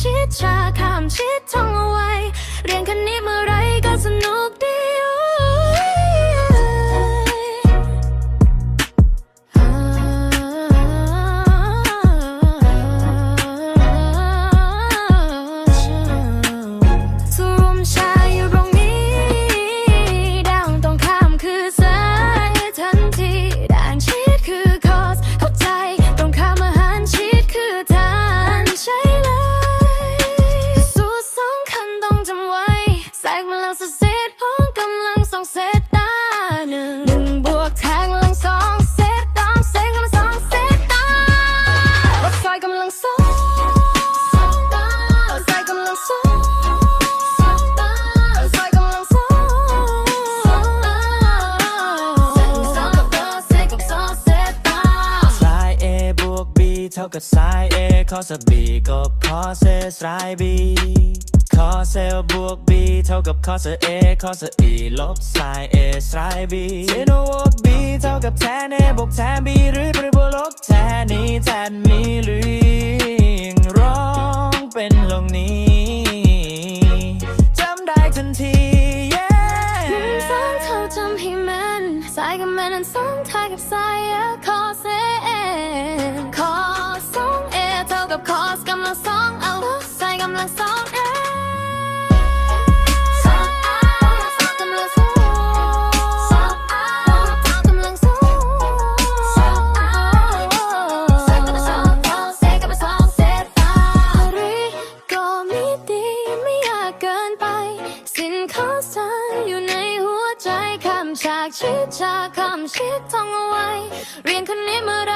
ชิดชาข้ามชิดท่องเอาไว้ เรียนคันนี้เมื่อ เท่ากับสาย A คอส B ก็คอสสาย B คอสลบวก B เท่ากับคอส A คอส E ลบสาย A สาย B เซโนบวก B เท่ากับแทน A บวกแทน B หรือบริบวกลบแทนนี้แทนมีหรือยิ่งร้องเป็นลงนี้จำได้ทันที yeah หนึ่งสองเท่าจำให้แม่นสายกับแม่นั้นสองทายกับสายคอเซ สากำลังองเอสองสอกำลังสองสองกำลังสององสายกำลังสองเซกำลังสองเซตารีก็มีดีไม่อยากเกินไปสิ้นข้อสารอยู่ในหัวใจคำฉากชิดชาคำชิดท่องเอาไว้ เรียนคนนี้เมื่อไร